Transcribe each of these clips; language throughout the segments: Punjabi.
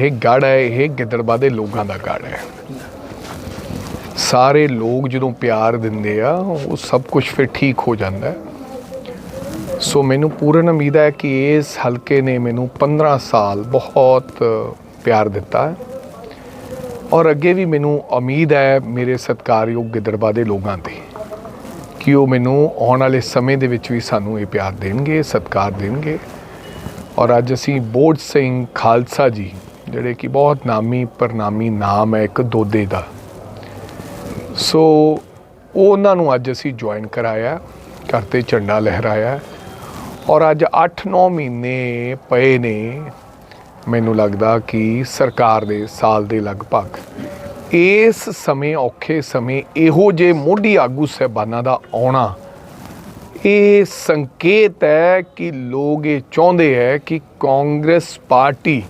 ਇਹ ਗੜ ਹੈ, ਇਹ ਗਿੱਦੜਬਾ ਦੇ ਲੋਕਾਂ ਦਾ ਗੜ ਹੈ। ਸਾਰੇ ਲੋਕ ਜਦੋਂ ਪਿਆਰ ਦਿੰਦੇ ਆ, ਉਹ ਸਭ ਕੁਝ ਫਿਰ ਠੀਕ ਹੋ ਜਾਂਦਾ ਹੈ। ਸੋ ਮੈਨੂੰ ਪੂਰਨ ਉਮੀਦ ਹੈ ਕਿ ਇਸ ਹਲਕੇ ਨੇ ਮੈਨੂੰ 15 ਸਾਲ ਬਹੁਤ ਪਿਆਰ ਦਿੱਤਾ ਹੈ। ਔਰ ਅੱਗੇ ਵੀ ਮੈਨੂੰ ਉਮੀਦ ਹੈ ਮੇਰੇ ਸਤਿਕਾਰਯੋਗ ਗਿੱਦੜਬਾ ਦੇ ਲੋਕਾਂ ਤੇ ਕਿ ਉਹ ਮੈਨੂੰ ਆਉਣ ਵਾਲੇ ਸਮੇਂ ਦੇ ਵਿੱਚ ਵੀ ਸਾਨੂੰ ਇਹ ਪਿਆਰ ਦੇਣਗੇ, ਸਤਿਕਾਰ ਦੇਣਗੇ। ਔਰ ਅੱਜ ਅਸੀਂ ਬੋੜ ਸਿੰਘ ਖਾਲਸਾ ਜੀ ਜਿਹੜੇ ਕਿ ਬਹੁਤ ਨਾਮੀ ਪ੍ਰਨਾਮੀ ਨਾਮ ਹੈ ਇੱਕ ਦੋਦੇ ਦਾ। ਸੋ ਉਹਨਾਂ ਨੂੰ ਅੱਜ ਅਸੀਂ ਜੁਆਇਨ ਕਰਾਇਆ, ਘਰ ਤੇ ਝੰਡਾ ਲਹਿਰਾਇਆ ਔਰ ਅੱਜ 8-9 ਮਹੀਨੇ ਪਏ ਨੇ। ਮੈਨੂੰ ਲੱਗਦਾ ਕਿ ਸਰਕਾਰ ਦੇ ਸਾਲ ਦੇ ਲਗਭਗ ਇਸ ਸਮੇਂ ਔਖੇ ਸਮੇਂ ਇਹੋ ਜੇ ਮੋਢੀ ਆਗੂ ਸਹਿਬਾਨਾਂ ਦਾ ਆਉਣਾ, ਇਹ ਸੰਕੇਤ ਹੈ ਕਿ ਲੋਕ ਇਹ ਚਾਹੁੰਦੇ ਹੈ ਕਿ ਕਾਂਗਰਸ ਪਾਰਟੀ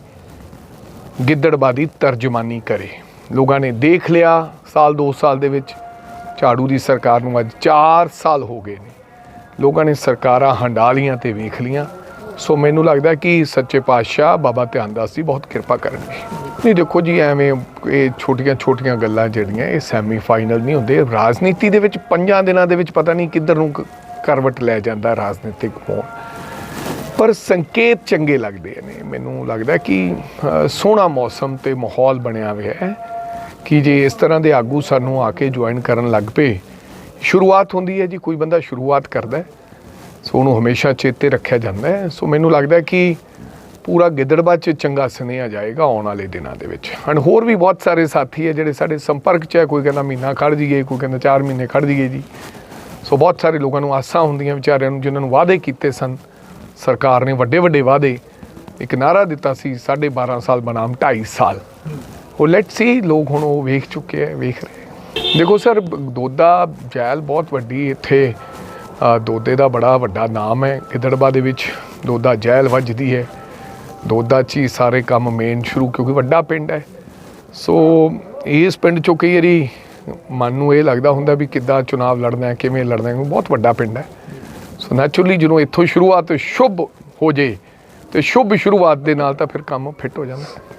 ਗਿੱਦੜਬਾਦੀ ਤਰਜਮਾਨੀ ਕਰੇ। ਲੋਕਾਂ ਨੇ ਦੇਖ ਲਿਆ ਸਾਲ 2 ਸਾਲ ਦੇ ਵਿੱਚ ਝਾੜੂ ਦੀ ਸਰਕਾਰ ਨੂੰ ਅੱਜ 4 ਸਾਲ ਹੋ ਗਏ ਨੇ। ਲੋਕਾਂ ਨੇ ਸਰਕਾਰਾਂ ਹੰਡਾ ਲੀਆਂ ਤੇ ਵੇਖ ਲੀਆਂ। ਸੋ ਮੈਨੂੰ ਲੱਗਦਾ ਕਿ ਸੱਚੇ ਪਾਤਸ਼ਾਹ ਬਾਬਾ ਧਿਆਨਦਾਸ ਜੀ ਬਹੁਤ ਕਿਰਪਾ ਕਰਨਗੇ। ਨਹੀਂ, ਦੇਖੋ ਜੀ, ਐਵੇਂ ਇਹ ਛੋਟੀਆਂ ਛੋਟੀਆਂ ਗੱਲਾਂ ਜਿਹੜੀਆਂ, ਇਹ ਸੈਮੀ ਫਾਈਨਲ ਨਹੀਂ ਹੁੰਦੇ। ਰਾਜਨੀਤੀ ਦੇ ਵਿੱਚ ਪੰਜਾਂ ਦਿਨਾਂ ਦੇ ਵਿੱਚ ਪਤਾ ਨਹੀਂ ਕਿੱਧਰ ਨੂੰ ਕਰਵਟ ਲੈ ਜਾਂਦਾ ਰਾਜਨੀਤਿਕ ਮੋੜ ਪਰ ਸੰਕੇਤ ਚੰਗੇ ਲੱਗਦੇ ਨੇ। ਮੈਨੂੰ ਲੱਗਦਾ ਕਿ ਸੋਹਣਾ ਮੌਸਮ ਤੇ ਮਾਹੌਲ ਬਣਿਆ ਹੋਇਆ ਹੈ ਕਿ ਜੇ ਇਸ ਤਰ੍ਹਾਂ ਦੇ ਆਗੂ ਸਾਨੂੰ ਆ ਕੇ ਜੁਆਇਨ ਕਰਨ ਲੱਗ ਪਏ, ਸ਼ੁਰੂਆਤ ਹੁੰਦੀ ਹੈ ਜੀ, ਕੋਈ ਬੰਦਾ ਸ਼ੁਰੂਆਤ ਕਰਦਾ ਸੋ ਉਹਨੂੰ ਹਮੇਸ਼ਾ ਚੇਤੇ ਰੱਖਿਆ ਜਾਂਦਾ ਹੈ। ਸੋ ਮੈਨੂੰ ਲੱਗਦਾ ਕਿ ਪੂਰਾ ਗਿੱਦੜਬਾ ਚ ਚੰਗਾ ਸੁਨੇਹਾ ਜਾਏਗਾ ਆਉਣ ਵਾਲੇ ਦਿਨਾਂ ਦੇ ਵਿੱਚ। ਐਂਡ ਹੋਰ ਵੀ ਬਹੁਤ ਸਾਰੇ ਸਾਥੀ ਹੈ ਜਿਹੜੇ ਸਾਡੇ ਸੰਪਰਕ ਚ ਹੈ, ਕੋਈ ਕਹਿੰਦਾ ਮਹੀਨਾ ਖੜ ਜੀਏ ਕੋਈ ਕਹਿੰਦਾ 4 ਮਹੀਨੇ ਖੜ ਜੀਏ ਜੀ। ਸੋ ਬਹੁਤ ਸਾਰੇ ਲੋਕਾਂ ਨੂੰ ਆਸਾਂ ਹੁੰਦੀਆਂ ਵਿਚਾਰਿਆਂ ਨੂੰ, ਜਿਨ੍ਹਾਂ ਨੂੰ ਵਾਅਦੇ ਕੀਤੇ ਸਨ ਸਰਕਾਰ ਨੇ ਵੱਡੇ ਵੱਡੇ ਵਾਅਦੇ ਇੱਕ ਨਾਰਾ ਦਿੱਤਾ ਸੀ 12.5 ਸਾਲ ਬਨਾਮ 2.5 ਸਾਲ। ਉਹ ਲੈਟ ਸੀ ਲੋਕ ਹੁਣ ਉਹ ਵੇਖ ਚੁੱਕੇ ਹੈ ਵੇਖ ਰਹੇ ਦੇਖੋ ਸਰ ਦੋਦਾ ਜੈਲ ਬਹੁਤ ਵੱਡੀ ਇੱਥੇ ਅ, ਦੋਦੇ ਦਾ ਬੜਾ ਵੱਡਾ ਨਾਮ ਹੈ। ਗਿੱਦੜਬਾ ਦੇ ਵਿੱਚ ਦੋਦਾ ਜੈਲ ਵੱਜਦੀ ਹੈ। ਦੋਦਾ 'ਚ ਹੀ ਸਾਰੇ ਕੰਮ ਮੇਨ ਸ਼ੁਰੂ ਕਿਉਂਕਿ ਵੱਡਾ ਪਿੰਡ ਹੈ। ਸੋ ਇਸ ਪਿੰਡ ਚੋਂ ਕਈ ਵਾਰੀ ਮਨ ਨੂੰ ਇਹ ਲੱਗਦਾ ਹੁੰਦਾ ਵੀ ਕਿੱਦਾਂ ਚੁਣਾਵ ਲੜਨਾ ਹੈ ਕਿਵੇਂ ਲੜਨਾ ਹੈ ਬਹੁਤ ਵੱਡਾ ਪਿੰਡ ਹੈ। ਸੋ ਨੈਚੁਰਲੀ ਜਦੋਂ ਇੱਥੋਂ ਸ਼ੁਰੂਆਤ ਸ਼ੁਭ ਹੋ ਜੇ ਤੇ ਸ਼ੁਭ ਸ਼ੁਰੂਆਤ ਦੇ ਨਾਲ ਤਾਂ ਫਿਰ ਕੰਮ ਫਿੱਟ ਹੋ ਜਾਂਦਾ।